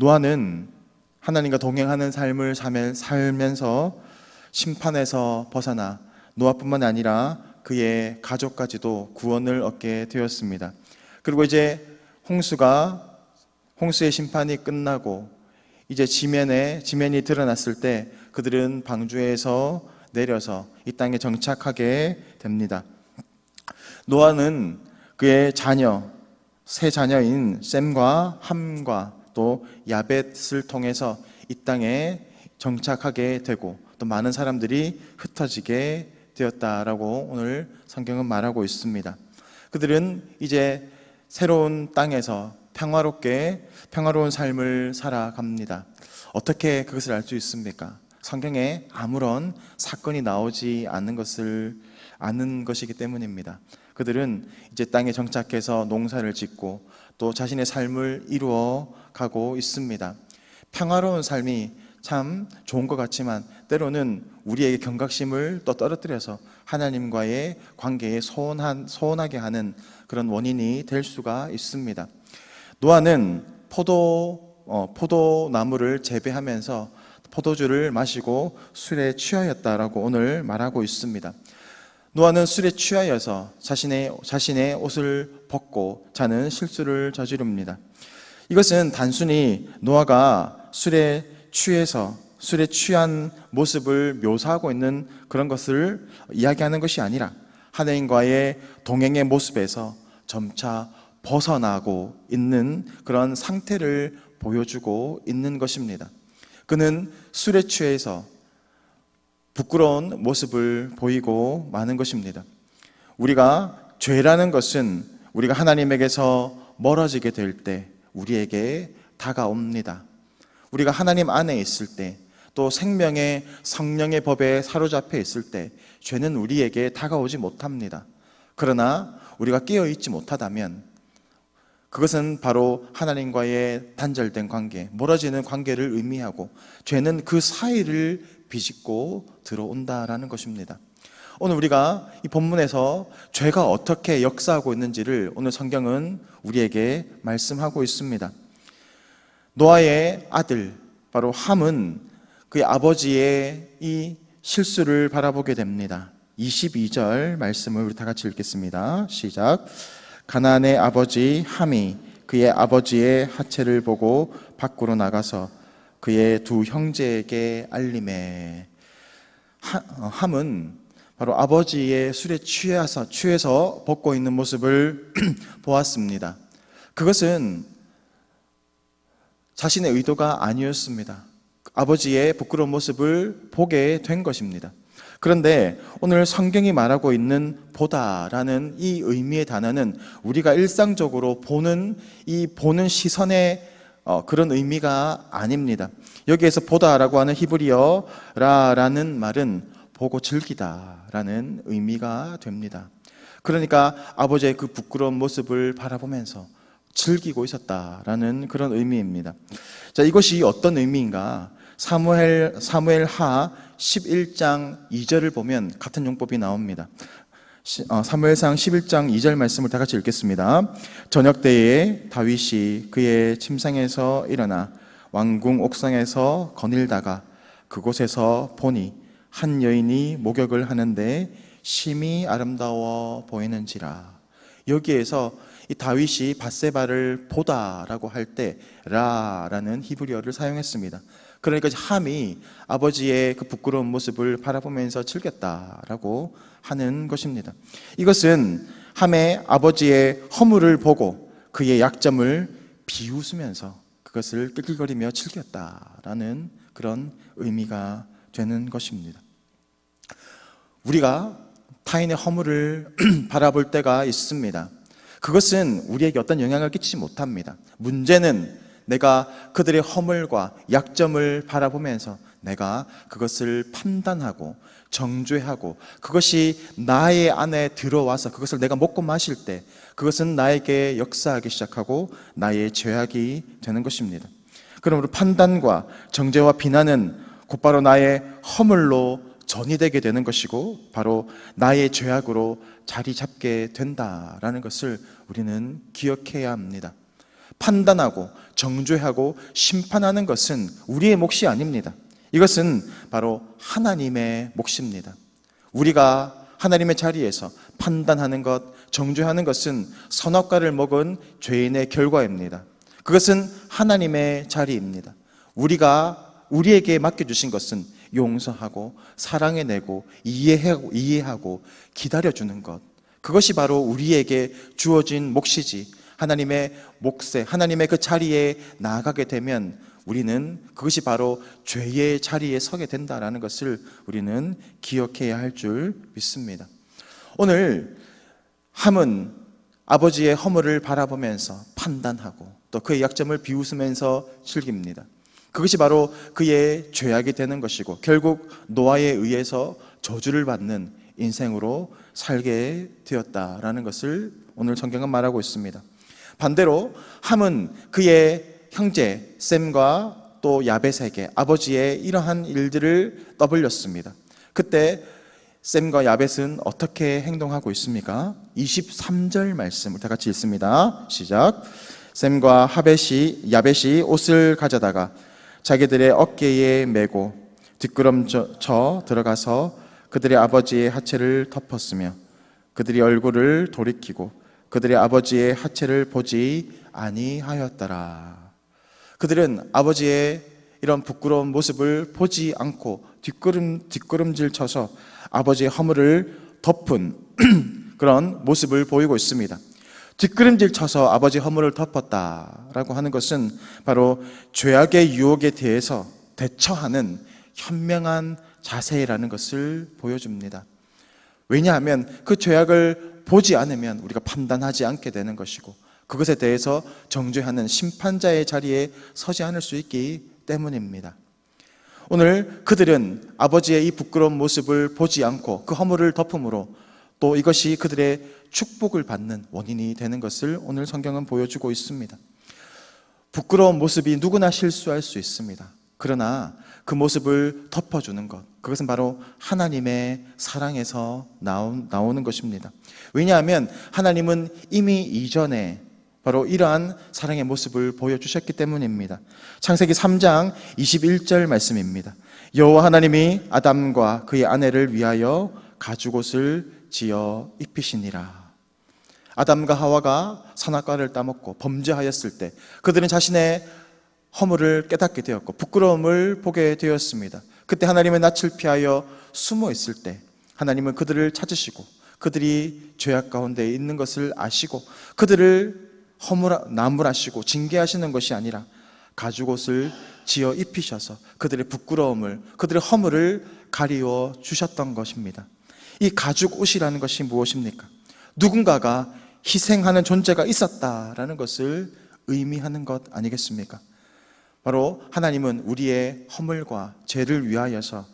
노아는 하나님과 동행하는 삶을 살면- 살면서 심판에서 벗어나 노아뿐만 아니라 그의 가족까지도 구원을 얻게 되었습니다. 그리고 이제 홍수가 홍수의 심판이 끝나고 이제 지면에 지면이 드러났을 때 그들은 방주에서 내려서 이 땅에 정착하게 됩니다. 노아는 그의 자녀 세 자녀인 셈과 함과 또 야벳을 통해서 이 땅에 정착하게 되고 또 많은 사람들이 흩어지게 되었다라고 오늘 성경은 말하고 있습니다. 그들은 이제 새로운 땅에서 평화롭게 평화로운 삶을 살아갑니다. 어떻게 그것을 알 수 있습니까? 성경에 아무런 사건이 나오지 않는 것을 아는 것이기 때문입니다. 그들은 이제 땅에 정착해서 농사를 짓고 또 자신의 삶을 이루어 가고 있습니다. 평화로운 삶이 참 좋은 것 같지만 때로는 우리에게 경각심을 또 떨어뜨려서 하나님과의 관계에 소원한, 소원하게 하는 그런 원인이 될 수가 있습니다. 노아는 포도, 어, 포도나무를 재배하면서 포도주를 마시고 술에 취하였다라고 오늘 말하고 있습니다. 노아는 술에 취하여서 자신의, 자신의 옷을 벗고 자는 실수를 저지릅니다. 이것은 단순히 노아가 술에 취해서 술에 취한 모습을 묘사하고 있는 그런 것을 이야기하는 것이 아니라 하나님과의 동행의 모습에서 점차 벗어나고 있는 그런 상태를 보여주고 있는 것입니다. 그는 술에 취해서 부끄러운 모습을 보이고 마는 것입니다. 우리가 죄라는 것은 우리가 하나님에게서 멀어지게 될 때 우리에게 다가옵니다. 우리가 하나님 안에 있을 때 또 생명의 성령의 법에 사로잡혀 있을 때 죄는 우리에게 다가오지 못합니다. 그러나 우리가 깨어 있지 못하다면 그것은 바로 하나님과의 단절된 관계, 멀어지는 관계를 의미하고 죄는 그 사이를 비집고 들어온다라는 것입니다. 오늘 우리가 이 본문에서 죄가 어떻게 역사하고 있는지를 오늘 성경은 우리에게 말씀하고 있습니다. 노아의 아들 바로 함은 그의 아버지의 이 실수를 바라보게 됩니다. 22절 말씀을 우리 다 같이 읽겠습니다. 시작. 가나안의 아버지 함이 그의 아버지의 하체를 보고 밖으로 나가서 그의 두 형제에게 알림해 하- 어, 함은 바로 아버지의 술에 취해서 취해서 벗고 있는 모습을 보았습니다. 그것은 자신의 의도가 아니었습니다. 아버지의 부끄러운 모습을 보게 된 것입니다. 그런데 오늘 성경이 말하고 있는 보다라는 이 의미의 단어는 우리가 일상적으로 보는 이 보는 시선의 어, 그런 의미가 아닙니다. 여기에서 보다라고 하는 히브리어라라는 말은 보고 즐기다라는 의미가 됩니다. 그러니까 아버지의 그 부끄러운 모습을 바라보면서 즐기고 있었다라는 그런 의미입니다. 자, 이것이 어떤 의미인가? 사무엘 사무엘 하 11장 2절을 보면 같은 용법이 나옵니다. 시- 어, 사무엘상 11장 2절 말씀을 다 같이 읽겠습니다. 저녁 때에 다윗이 그의 침상에서 일어나 왕궁 옥상에서 거닐다가 그곳에서 보니 한 여인이 목욕을 하는데 심히 아름다워 보이는지라. 여기에서 이 다윗이 바세바를 보다라고 할 때 라라는 히브리어를 사용했습니다. 그러니까 함이 아버지의 그 부끄러운 모습을 바라보면서 즐겼다라고 하는 것입니다. 이것은 함의 아버지의 허물을 보고 그의 약점을 비웃으면서 그것을 낄낄거리며 즐겼다라는 그런 의미가 되는 것입니다. 우리가 타인의 허물을 바라볼 때가 있습니다. 그것은 우리에게 어떤 영향을 끼치지 못합니다. 문제는 내가 그들의 허물과 약점을 바라보면서 내가 그것을 판단하고 정죄하고 그것이 나의 안에 들어와서 그것을 내가 먹고 마실 때 그것은 나에게 역사하기 시작하고 나의 죄악이 되는 것입니다. 그러므로 판단과 정죄와 비난은 곧바로 나의 허물로 전이 되게 되는 것이고 바로 나의 죄악으로 자리 잡게 된다라는 것을 우리는 기억해야 합니다. 판단하고 정죄하고 심판하는 것은 우리의 몫이 아닙니다. 이것은 바로 하나님의 몫입니다. 우리가 하나님의 자리에서 판단하는 것, 정죄하는 것은 선악과를 먹은 죄인의 결과입니다. 그것은 하나님의 자리입니다. 우리가 우리에게 맡겨주신 것은 용서하고 사랑해내고 이해하고 이해하고 기다려주는 것. 그것이 바로 우리에게 주어진 몫이지. 하나님의 몫에 하나님의 그 자리에 나아가게 되면 우리는 그것이 바로 죄의 자리에 서게 된다라는 것을 우리는 기억해야 할 줄 믿습니다. 오늘 함은 아버지의 허물을 바라보면서 판단하고 또 그의 약점을 비웃으면서 즐깁니다. 그것이 바로 그의 죄악이 되는 것이고 결국 노아에 의해서 저주를 받는 인생으로 살게 되었다라는 것을 오늘 성경은 말하고 있습니다. 반대로 함은 그의 형제 셈과 또 야벳에게 아버지의 이러한 일들을 떠벌렸습니다. 그때 셈과 야벳은 어떻게 행동하고 있습니까? 23절 말씀을 다 같이 읽습니다. 시작. 셈과 하벳이 야벳이 옷을 가져다가 자기들의 어깨에 메고 뒷걸음쳐 들어가서 그들의 아버지의 하체를 덮었으며 그들이 얼굴을 돌이키고 그들의 아버지의 하체를 보지 아니하였더라. 그들은 아버지의 이런 부끄러운 모습을 보지 않고 뒷걸음 뒷걸음질 쳐서 아버지의 허물을 덮은 그런 모습을 보이고 있습니다. 뒷걸음질 쳐서 아버지 허물을 덮었다라고 하는 것은 바로 죄악의 유혹에 대해서 대처하는 현명한 자세라는 것을 보여줍니다. 왜냐하면 그 죄악을 보지 않으면 우리가 판단하지 않게 되는 것이고 그것에 대해서 정죄하는 심판자의 자리에 서지 않을 수 있기 때문입니다. 오늘 그들은 아버지의 이 부끄러운 모습을 보지 않고 그 허물을 덮음으로 또 이것이 그들의 축복을 받는 원인이 되는 것을 오늘 성경은 보여주고 있습니다. 부끄러운 모습이 누구나 실수할 수 있습니다. 그러나 그 모습을 덮어주는 것, 그것은 바로 하나님의 사랑에서 나온, 나오는 것입니다. 왜냐하면 하나님은 이미 이전에 바로 이러한 사랑의 모습을 보여주셨기 때문입니다. 창세기 3장 21절 말씀입니다. 여호와 하나님이 아담과 그의 아내를 위하여 가죽옷을 지어 입히시니라. 아담과 하와가 선악과를 따먹고 범죄하였을 때 그들은 자신의 허물을 깨닫게 되었고 부끄러움을 보게 되었습니다. 그때 하나님의 낯을 피하여 숨어 있을 때 하나님은 그들을 찾으시고 그들이 죄악 가운데 있는 것을 아시고 그들을 허물 나무라시고 징계하시는 것이 아니라 가죽옷을 지어 입히셔서 그들의 부끄러움을 그들의 허물을 가리워 주셨던 것입니다. 이 가죽 옷이라는 것이 무엇입니까? 누군가가 희생하는 존재가 있었다라는 것을 의미하는 것 아니겠습니까? 바로 하나님은 우리의 허물과 죄를 위하여서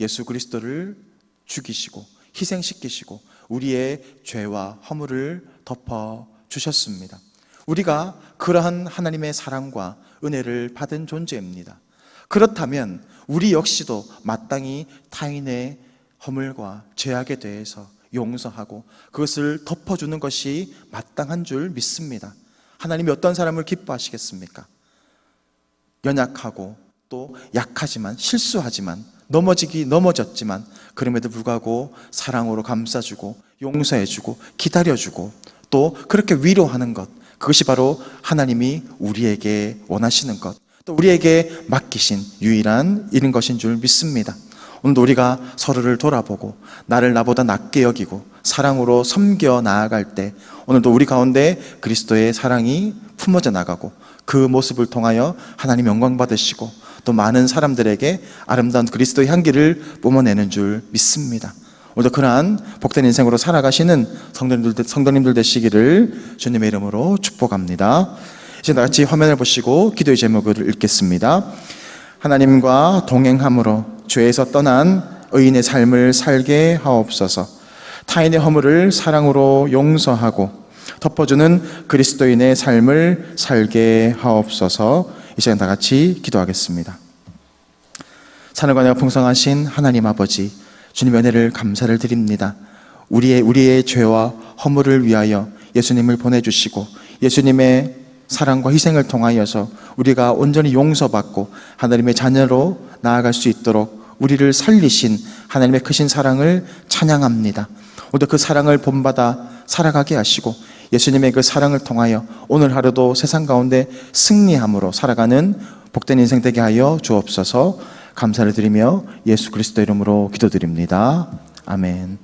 예수 그리스도를 죽이시고 희생시키시고 우리의 죄와 허물을 덮어 주셨습니다. 우리가 그러한 하나님의 사랑과 은혜를 받은 존재입니다. 그렇다면 우리 역시도 마땅히 타인의 허물과 죄악에 대해서 용서하고 그것을 덮어주는 것이 마땅한 줄 믿습니다. 하나님이 어떤 사람을 기뻐하시겠습니까? 연약하고 또 약하지만 실수하지만 넘어지기 넘어졌지만 그럼에도 불구하고 사랑으로 감싸주고 용서해주고 기다려주고 또 그렇게 위로하는 것 그것이 바로 하나님이 우리에게 원하시는 것, 또 우리에게 맡기신 유일한 일인 것인 줄 믿습니다. 오늘도 우리가 서로를 돌아보고 나를 나보다 낮게 여기고 사랑으로 섬겨 나아갈 때 오늘도 우리 가운데 그리스도의 사랑이 품어져 나가고 그 모습을 통하여 하나님 영광 받으시고 또 많은 사람들에게 아름다운 그리스도의 향기를 뿜어내는 줄 믿습니다. 오늘도 그러한 복된 인생으로 살아가시는 성도님들, 성도님들 되시기를 주님의 이름으로 축복합니다. 이제 다 같이 화면을 보시고 기도의 제목을 읽겠습니다. 하나님과 동행함으로 죄에서 떠난 의인의 삶을 살게 하옵소서. 타인의 허물을 사랑으로 용서하고 덮어주는 그리스도인의 삶을 살게 하옵소서. 이 시간 다 같이 기도하겠습니다. 사늘과 내가 풍성하신 하나님 아버지, 주님 은혜를 감사를 드립니다. 우리의 우리의 죄와 허물을 위하여 예수님을 보내주시고 예수님의 사랑과 희생을 통하여서 우리가 온전히 용서받고 하나님의 자녀로 나아갈 수 있도록 우리를 살리신 하나님의 크신 사랑을 찬양합니다. 오늘 그 사랑을 본받아 살아가게 하시고 예수님의 그 사랑을 통하여 오늘 하루도 세상 가운데 승리함으로 살아가는 복된 인생 되게 하여 주옵소서 감사를 드리며 예수 그리스도 이름으로 기도드립니다. 아멘.